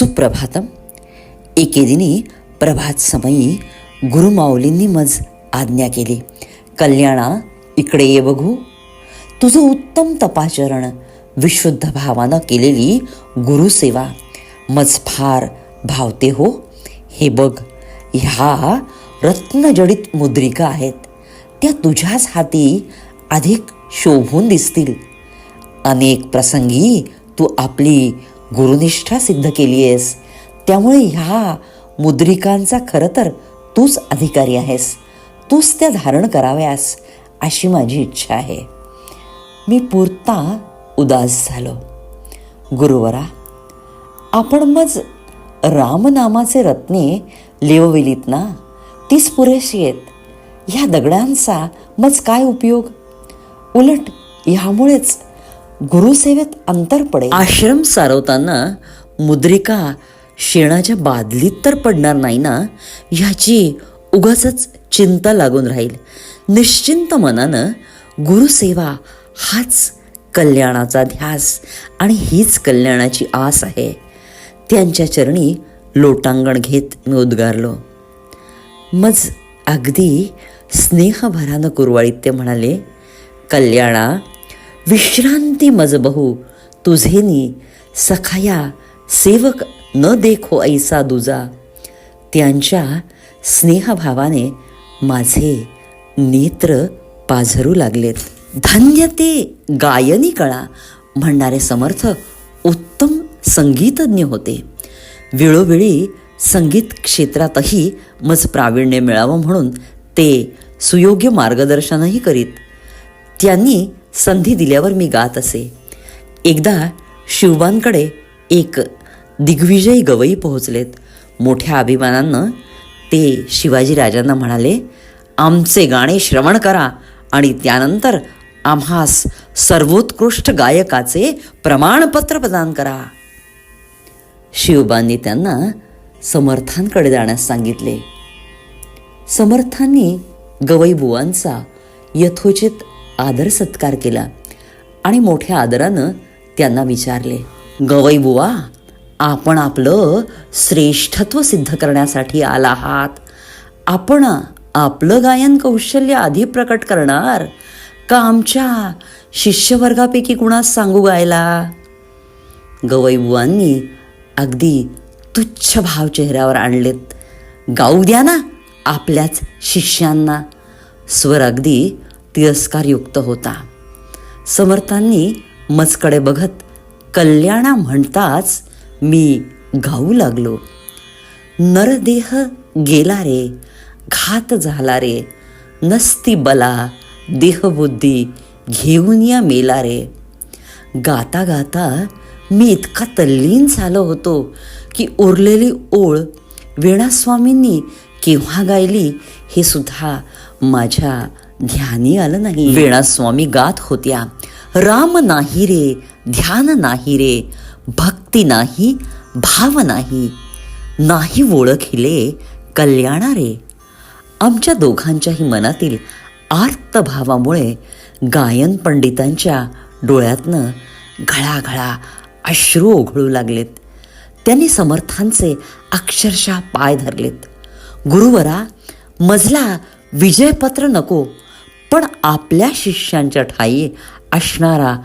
सुप्रभातम. एके दिनी प्रभात समयी गुरुमाऊलींनी मज आज्ञा केली कल्याणा इकडे ये बघू. तुझं उत्तम तपाचरण विशुद्ध भावानं केलेली गुरुसेवा मज फार भावते हो. हे बघ ह्या रत्नजडित मुद्रिका आहेत. त्या तुझ्याच हाती अधिक शोभून दिसतील. अनेक प्रसंगी तू आपली गुरुनिष्ठा सिद्ध केली आहेस त्यामुळे ह्या मुद्रिकांचा खरं तर तूच अधिकारी आहेस. तूच त्या धारण कराव्यास अशी माझी इच्छा आहे. मी पुरता उदास झालो. गुरुवरा आपण मज रामनामाचे रत्ने लिवविलीत ना? तीच पुरेशी आहेत. ह्या दगडांचा मज काय उपयोग? उलट ह्यामुळेच गुरुसेवेत अंतर पडे आश्रम सारवताना मुद्रिका शेणाच्या बादलीत तर पडणार नाही ना? ह्याची उगाच चिंता लागून राहील. निश्चिंत मनानं गुरुसेवा हाच कल्याणाचा ध्यास आणि हीच कल्याणाची आस आहे. त्यांच्या चरणी लोटांगण घेत मी उद्गारलो. मज अगदी स्नेहभरानं कुरवाळीत ते म्हणाले कल्याणा विश्रांती मजबहू तुझेनी सखाया सेवक न देखो ऐसा दुजा. त्यांच्या स्नेहभावाने माझे नेत्र पाझरू लागलेत. धन्य ते गायनी कळा म्हणणारे समर्थ उत्तम संगीतज्ञ होते. वेळोवेळी संगीत क्षेत्रातही मज प्रावीण्य मिळावं म्हणून ते सुयोग्य मार्गदर्शनही करीत. त्यांनी संधी दिल्यावर मी गात असे. एकदा शिवबांकडे एक दिग्विजयी गवई पोहोचलेत. मोठ्या अभिमानानं ते शिवाजी राजांना म्हणाले आमचे गाणे श्रवण करा आणि त्यानंतर आम्हास सर्वोत्कृष्ट गायकाचे प्रमाणपत्र प्रदान करा. शिवबांनी त्यांना समर्थांकडे जाण्यास सांगितले. समर्थांनी गवईबुवांचा यथोचित आदर सत्कार केला आणि मोठ्या आदरानं त्यांना विचारले गवईबुवा आपण आपलं श्रेष्ठत्व सिद्ध करण्यासाठी आला आहात. आपण आपलं गायन कौशल्य आधी प्रकट करणार. का आमच्या शिष्यवर्गापैकी कुणास सांगू गायला? गवईबुवांनी अगदी तुच्छ भाव चेहऱ्यावर आणलेत. गाऊ द्या ना आपल्याच शिष्यांना. स्वर अगदी तिरस्कारयुक्त होता. समर्थांनी मजकडे बघत कल्याणा म्हणताच मी गाऊ लागलो. नरदेह गेला रे घात झाला रे. नसती बला देहबुद्धी घेऊन या मेला रे. गाता गाता मी इतका तल्लीन झालो होतो की उरलेली ओळ वेणास्वामींनी केव्हा गायली हे सुद्धा माझ्या ध्यानी आलं नाही. वेणास्वामी गात होत्या. राम नाही रे ध्यान नाही रे भक्ती नाही भाव नाही. नाही ओळखिले कल्याणा रे. आमच्या दोघांच्याही मनातील आर्त भावामुळे गायन पंडितांच्या डोळ्यातनं घळाघळा अश्रू ओघळू लागलेत. त्यांनी समर्थांचे अक्षरशः पाय धरलेत. गुरुवरा मजला विजयपत्र नको पण आपल्या शिष्यांच्या ठाई असणारा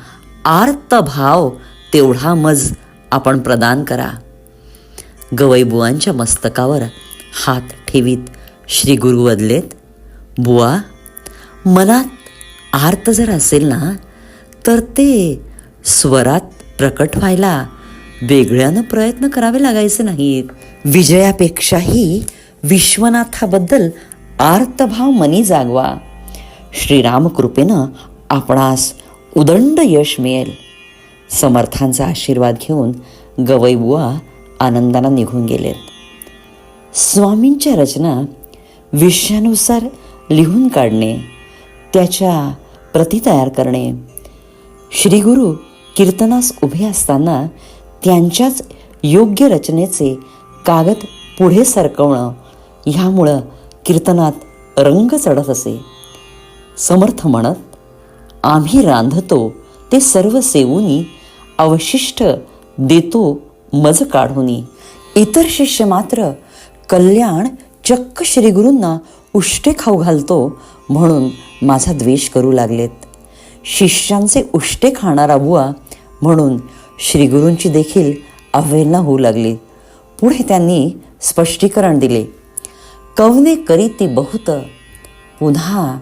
आर्तभाव तेवढा मज आपण प्रदान करा. गवईबुवांच्या मस्तकावर हात ठेवीत श्री गुरु वदलेत बुवा मनात आर्त जर असेल ना तर ते स्वरात प्रकट व्हायला वेगळ्यानं प्रयत्न करावे लागायचे नाहीत. विजयापेक्षाही विश्वनाथाबद्दल आर्तभाव मनी जागवा. श्रीरामकृपेनं आपणास उदंड यश मिळेल. समर्थांचा आशीर्वाद घेऊन गवईबुवा आनंदानं निघून गेलेत. स्वामींच्या रचना विषयानुसार लिहून काढणे त्याच्या प्रती तयार करणे श्रीगुरु कीर्तनास उभे असताना त्यांच्याच योग्य रचनेचे कागद पुढे सरकवणं ह्यामुळं कीर्तनात रंग चढत असे. समर्थ म्हणत आम्ही रांधतो ते सर्व सेवूनी अवशिष्ट देतो मज काढूनी. इतर शिष्य मात्र कल्याण चक्क श्रीगुरूंना उष्टे खाऊ घालतो म्हणून माझा द्वेष करू लागलेत. शिष्यांचे उष्टे खाणारा बुवा म्हणून श्रीगुरूंची देखील अवहेलना होऊ लागली. पुढे त्यांनी स्पष्टीकरण दिले. कवने करीती बहुत पुन्हा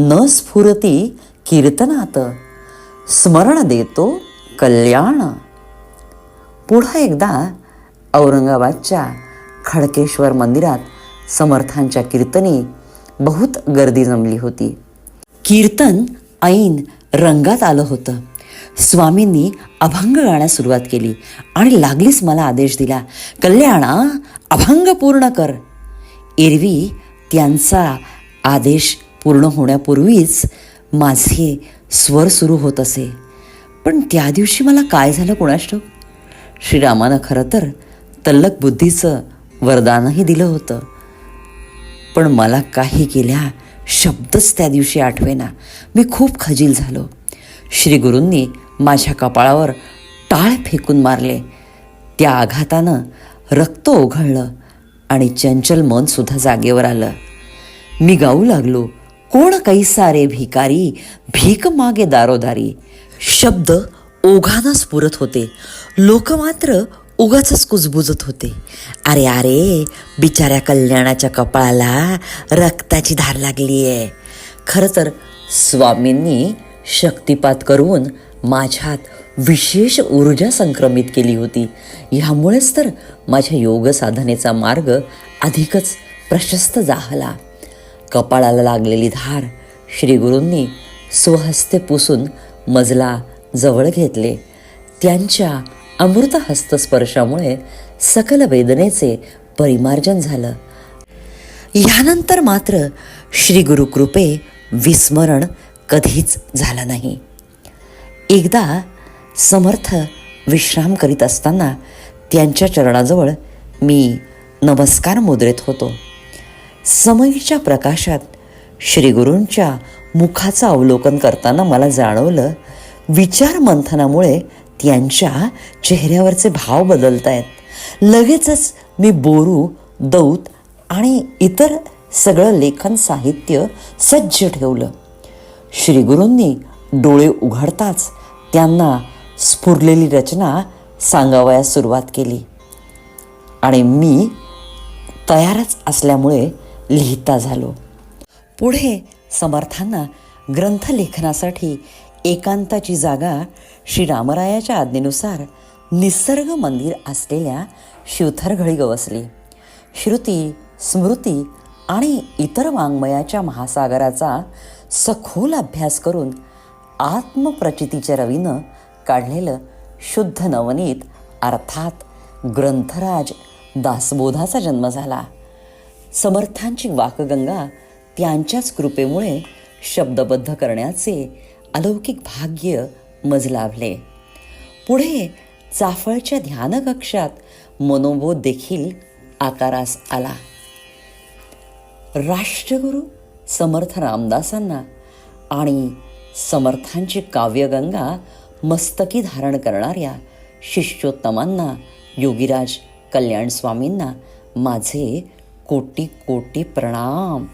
न स्फुरती कीर्तनात. स्मरण देतो कल्याण. पुढं एकदा औरंगाबादच्या खडकेश्वर मंदिरात समर्थांच्या कीर्तनी बहुत गर्दी जमली होती. कीर्तन ऐन रंगात आलं होतं. स्वामींनी अभंग गाण्यास सुरुवात केली आणि लागलीच मला आदेश दिला कल्याणा अभंग पूर्ण कर. एरवी त्यांचा आदेश पूर्ण होण्यापूर्वीच माझे स्वर सुरू होत असे. पण त्या दिवशी मला काय झालं कोणाष्ट? श्रीरामानं खरं तर तल्लक बुद्धीचं वरदानही दिलं होतं. पण मला काही केल्या शब्दच त्या दिवशी आठवेना. मी खूप खजील झालो. श्री गुरूंनी माझ्या कपाळावर टाळ फेकून मारले. त्या आघातानं रक्त ओघळलं आणि चंचल मनसुद्धा जागेवर आलं. मी गाऊ लागलो. कोण कैसारे भिकारी भीक मागे दारोदारी? शब्द ओघानं स्फुरत होते. लोक मात्र उगाच कुजबुजत होते. अरे अरे बिचाऱ्या कल्याणाच्या कपाळाला रक्ताची धार लागली आहे खरं तर स्वामींनी शक्तिपात करून माझ्यात विशेष ऊर्जा संक्रमित केली होती. ह्यामुळेच तर माझ्या योग साधनेचा मार्ग अधिकच प्रशस्त झाला. कपाळाला लागलेली धार श्रीगुरूंनी स्वहस्ते पुसून मजला जवळ घेतले. त्यांच्या अमृत हस्तस्पर्शामुळे सकल वेदनेचे परिमार्जन झालं. यानंतर मात्र श्री गुरुकृपे विस्मरण कधीच झालं नाही. एकदा समर्थ विश्राम करीत असताना त्यांच्या चरणाजवळ मी नमस्कार मुद्रेत होतो. समयीच्या प्रकाशात श्रीगुरूंच्या मुखाचं अवलोकन करताना मला जाणवलं विचार मंथनामुळे त्यांच्या चेहऱ्यावरचे भाव बदलत आहेत लगेचच मी बोरू दौत आणि इतर सगळं लेखन साहित्य सज्ज ठेवलं. श्रीगुरूंनी डोळे उघडताच त्यांना स्फुरलेली रचना सांगावयास सुरुवात केली. आणि मी तयारच असल्यामुळे लिहिता झालो. पुढे समर्थांना ग्रंथलेखनासाठी एकांताची जागा श्री रामरायाच्या आज्ञेनुसार निसर्ग मंदिर असलेल्या शिवथरघळी गवसली. श्रुती स्मृती आणि इतर वाङ्मयाच्या महासागराचा सखोल अभ्यास करून आत्मप्रचितीच्या रवीनं काढलेलं शुद्ध नवनीत अर्थात ग्रंथराज दासबोधाचा जन्म झाला. समर्थांची वाकगंगा त्यांच्याच कृपेमुळे शब्दबद्ध करण्याचे अलौकिक भाग्य मज लाभले पुढे चाफळच्या ध्यानकक्षात मनोबोध देखील आकारास आला. राष्ट्रगुरु समर्थ रामदासांना आणि समर्थांची काव्यगंगा मस्तकी धारण करणाऱ्या शिष्योत्तमांना योगीराज कल्याणस्वामींना माझे कोटी कोटी प्रणाम